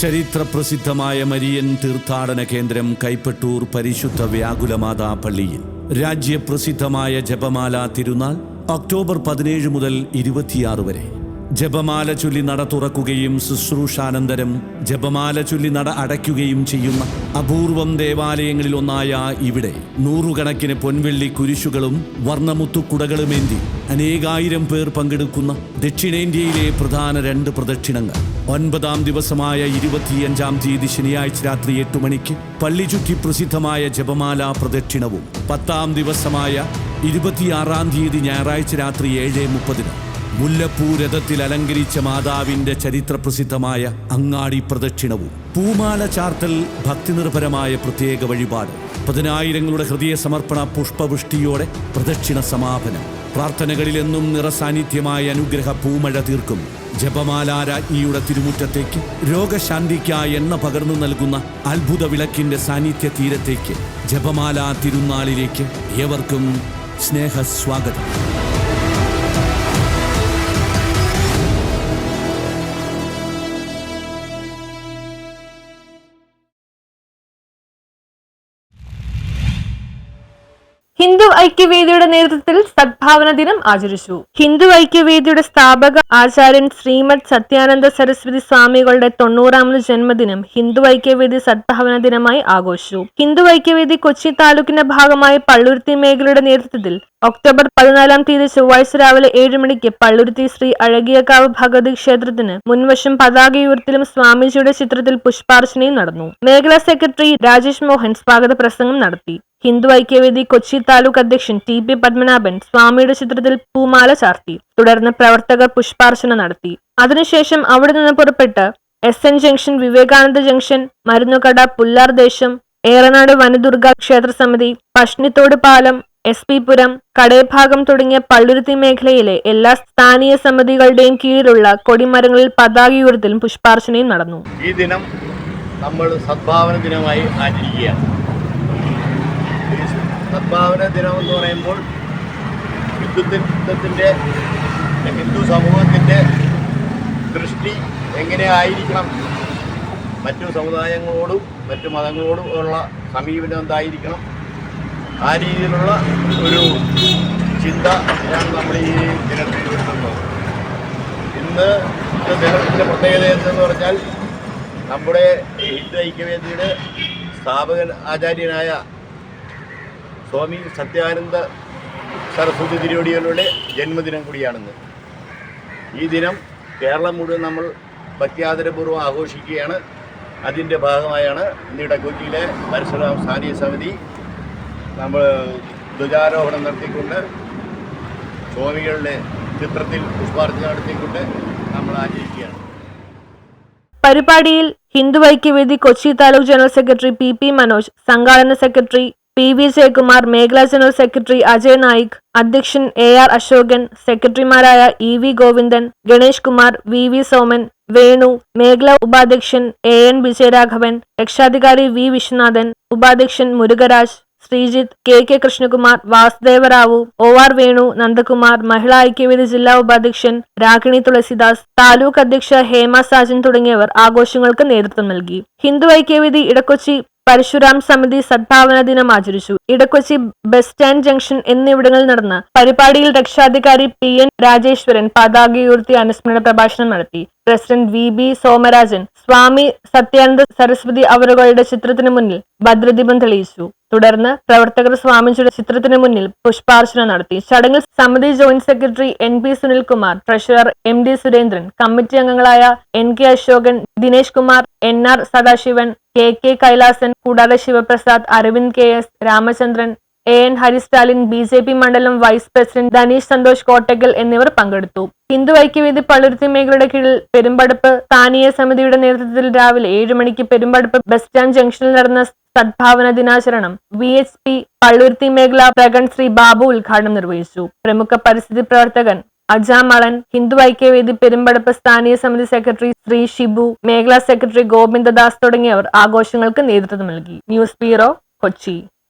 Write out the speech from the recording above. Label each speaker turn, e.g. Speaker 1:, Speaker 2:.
Speaker 1: ചരിത്രപ്രസിദ്ധമായ മരിയൻ തീർത്ഥാടന കേന്ദ്രം കൈപ്പട്ടൂർ പരിശുദ്ധ വ്യാകുലമാതാ പള്ളിയിൽ രാജ്യപ്രസിദ്ധമായ ജപമാല തിരുനാൾ ഒക്ടോബർ പതിനേഴ് മുതൽ ഇരുപത്തിയാറ് വരെ. ജപമാല ചൊല്ലി നട തുറക്കുകയും ശുശ്രൂഷാനന്തരം ജപമാല ചൊല്ലി നട അടയ്ക്കുകയും ചെയ്യുന്ന അപൂർവം ദേവാലയങ്ങളിൽ ഒന്നായ ഇവിടെ നൂറുകണക്കിന് പൊൻവെള്ളി കുരിശുകളും വർണമുത്തുക്കുടകളുമേന്തി അനേകായിരം പേർ പങ്കെടുക്കുന്ന ദക്ഷിണേന്ത്യയിലെ പ്രധാന രണ്ട് പ്രദക്ഷിണങ്ങൾ. ഒൻപതാം ദിവസമായ ഇരുപത്തിയഞ്ചാം തീയതി ശനിയാഴ്ച രാത്രി എട്ട് മണിക്ക് പള്ളി ചുറ്റി പ്രസിദ്ധമായ ജപമാല പ്രദക്ഷിണവും പത്താം ദിവസമായ ഇരുപത്തിയാറാം തീയതി ഞായറാഴ്ച രാത്രി ഏഴ് മുപ്പതിന് മുല്ലപ്പൂ രഥത്തിൽ അലങ്കരിച്ച മാതാവിന്റെ ചരിത്രപ്രസിദ്ധമായ അങ്ങാടി പ്രദക്ഷിണവും പൂമാല ചാർത്തൽ ഭക്തിനിർഭരമായ പ്രത്യേക വഴിപാട് പതിനായിരങ്ങളുടെ ഹൃദയ സമർപ്പണ പുഷ്പവൃഷ്ടിയോടെ പ്രദക്ഷിണ സമാപനം പ്രാർത്ഥനകളിലെന്നും നിറസാന്നിധ്യമായ അനുഗ്രഹ പൂമഴ തീർക്കും ജപമാല രാജ്ഞിയുടെ തിരുമുറ്റത്തേക്ക് രോഗശാന്തിക്കായി എണ്ണ പകർന്നു നൽകുന്ന അത്ഭുത വിളക്കിന്റെ സാന്നിധ്യ തീരത്തേക്ക് ജപമാല തിരുനാളിലേക്ക് ഏവർക്കും സ്നേഹസ്വാഗതം.
Speaker 2: ഹിന്ദു ഐക്യവേദിയുടെ നേതൃത്വത്തിൽ സദ്ഭാവന ദിനം ആചരിച്ചു. ഹിന്ദു ഐക്യവേദിയുടെ സ്ഥാപക ആചാര്യൻ ശ്രീമദ് സത്യാനന്ദ സരസ്വതി സ്വാമികളുടെ തൊണ്ണൂറാമത് ജന്മദിനം ഹിന്ദു ഐക്യവേദി സദ്ഭാവന ദിനമായി ആഘോഷിച്ചു. ഹിന്ദു ഐക്യവേദി കൊച്ചി താലൂക്കിന്റെ ഭാഗമായ പള്ളുരുത്തി മേഖലയുടെ നേതൃത്വത്തിൽ ഒക്ടോബർ പതിനാലാം തീയതി ചൊവ്വാഴ്ച രാവിലെ ഏഴ് മണിക്ക് പള്ളുരുത്തി ശ്രീ അഴകിയക്കാവ് ഭഗവതി ക്ഷേത്രത്തിന് മുൻവശം പതാകയുയർത്തലും സ്വാമിജിയുടെ ചിത്രത്തിൽ പുഷ്പാർച്ചനയും നടന്നു. മേഖലാ സെക്രട്ടറി രാജേഷ് മോഹൻ സ്വാഗത പ്രസംഗം നടത്തി. ഹിന്ദു ഐക്യവേദി കൊച്ചി താലൂക്ക് അധ്യക്ഷൻ ടി പി പത്മനാഭൻ സ്വാമിയുടെ ചിത്രത്തിൽ പൂമാല ചാർത്തി. തുടർന്ന് പ്രവർത്തകർ പുഷ്പാർച്ചന നടത്തി. അതിനുശേഷം അവിടെ നിന്ന് പുറപ്പെട്ട് S N junction Vivekananda junction മരുന്നുകട പുല്ലാർ ദേശം ഏറനാട് വനദുർഗ ക്ഷേത്ര സമിതി പഷ്ണിത്തോട് പാലം എസ് പി പുരം കടയഭാഗം തുടങ്ങിയ പള്ളുരുത്തി മേഖലയിലെ എല്ലാ സ്ഥാനീയ സമിതികളുടെയും കീഴിലുള്ള കൊടിമരങ്ങളിൽ പതാക ഉയർത്തലും പുഷ്പാർച്ചനയും നടന്നു.
Speaker 3: ഈ ദിനം നമ്മൾ സദ്ഭാവന ദിനമായി ആചരിക്കുകയാണ്. സദ്ഭാവന ദിനം എന്ന് പറയുമ്പോൾ ഹിന്ദുത്വത്തിന്റെ ഹിന്ദു സമൂഹത്തിന്റെ ദൃഷ്ടി എങ്ങനെ ആയിരിക്കണം? മറ്റു സമുദായങ്ങളോടും മറ്റു മതങ്ങളോടും ഉള്ള സമീപനം എന്തായിരിക്കണം? ആ രീതിയിലുള്ള ഒരു ചിന്ത നമ്മൾ ഈ ദിനത്തിൽ വരുന്നത്. ഇന്ന് ദിനത്തിന്റെ പ്രത്യേകത എന്തെന്ന് പറഞ്ഞാൽ നമ്മുടെ ഹിന്ദു ഐക്യവേദിയുടെ സ്ഥാപകൻ ആചാര്യനായ സ്വാമി സത്യാനന്ദ സരസ്വതി തിരുവടികളുടെ ജന്മദിനം കൂടിയാണെന്ന്. ഈ ദിനം കേരളം മുഴുവൻ നമ്മൾ ഭക്തിയാദരപൂർവം ആഘോഷിക്കുകയാണ്. അതിന്റെ ഭാഗമായാണ് ഇന്നിവിടെ കൊച്ചിയിലെ പരശുരാം സ്ഥാനീയ സമിതി നമ്മൾ ധ്വജാരോഹണം നടത്തിക്കൊണ്ട് സ്വാമികളുടെ ചിത്രത്തിൽ പുഷ്പാർച്ചന നടത്തിക്കൊണ്ട് നമ്മൾ ആചരിക്കുകയാണ്.
Speaker 2: പരിപാടിയിൽ Hindu Aikyavedi Kochi taluk general secretary P P Manoj സംഘാടന secretary P V Jayakumar മേഖലാ ജനറൽ സെക്രട്ടറി അജയ് നായിക് അധ്യക്ഷൻ എ ആർ അശോകൻ സെക്രട്ടറിമാരായ E V Govindan Ganesh Kumar V V Soman Venu മേഖലാ ഉപാധ്യക്ഷൻ എ എൻ വിജയരാഘവൻ രക്ഷാധികാരി വി വിശ്വനാഥൻ ഉപാധ്യക്ഷൻ Murukaraj Sreejith K K Krishnakumar Vasudevarao O R Venu Nandakumar Mahila Aikyavedi ജില്ലാ ഉപാധ്യക്ഷൻ രാഗിണി തുളസിദാസ് താലൂക്ക് അധ്യക്ഷ ഹേമ സാജൻ തുടങ്ങിയവർ ആഘോഷങ്ങൾക്ക് നേതൃത്വം നൽകി. ഹിന്ദു ഐക്യവേദി ഇടക്കൊച്ചി പരശുരാം സമിതി സദ്ഭാവന ദിനം ആചരിച്ചു. ഇടക്കൊച്ചി ബസ് സ്റ്റാൻഡ് ജംഗ്ഷൻ എന്നിവിടങ്ങളിൽ നടന്ന പരിപാടിയിൽ രക്ഷാധികാരി പി എൻ രാജേശ്വരൻ പതാകയുയർത്തി അനുസ്മരണ പ്രഭാഷണം നടത്തി. President V B Somarajan Swami Sathyananda Saraswathi അവരുകളുടെ ചിത്രത്തിന് മുന്നിൽ ഭദ്രദീപം തെളിയിച്ചു. തുടർന്ന് പ്രവർത്തകർ സ്വാമിജിയുടെ ചിത്രത്തിന് മുന്നിൽ പുഷ്പാർച്ചന നടത്തി. ചടങ്ങിൽ സമിതി joint secretary N P Sunilkumar treasurer M D Surendran committee അംഗങ്ങളായ N K Ashokan Dinesh Kumar N R Sadasivan K K Kailasan കൂടാതെ Sivaprasad Aravind K S Ramachandran A N Haristalin B J P മണ്ഡലം vice president Dhaneesh Santhosh Kottakkal എന്നിവർ പങ്കെടുത്തു. ഹിന്ദു ഐക്യവേദി പള്ളുരുത്തി മേഖലയുടെ കീഴിൽ പെരുമ്പടപ്പ് സ്ഥാനീയ സമിതിയുടെ നേതൃത്വത്തിൽ രാവിലെ ഏഴ് മണിക്ക് പെരുമ്പടപ്പ് ബസ് സ്റ്റാൻഡ് ജംഗ്ഷനിൽ നടന്ന സദ്ഭാവന ദിനാചരണം വി എച്ച് പി പള്ളുരുത്തി മേഖല പ്രഗൺ ശ്രീ ബാബു ഉദ്ഘാടനം നിർവഹിച്ചു. പ്രമുഖ പരിസ്ഥിതി പ്രവർത്തകൻ അജാമളൻ ഹിന്ദു ഐക്യവേദി പെരുമ്പടപ്പ് സ്ഥാനീയ സമിതി സെക്രട്ടറി ശ്രീ ഷിബു മേഖലാ സെക്രട്ടറി ഗോവിന്ദദാസ് തുടങ്ങിയവർ ആഘോഷങ്ങൾക്ക് നേതൃത്വം നൽകി. News bureau Kochi.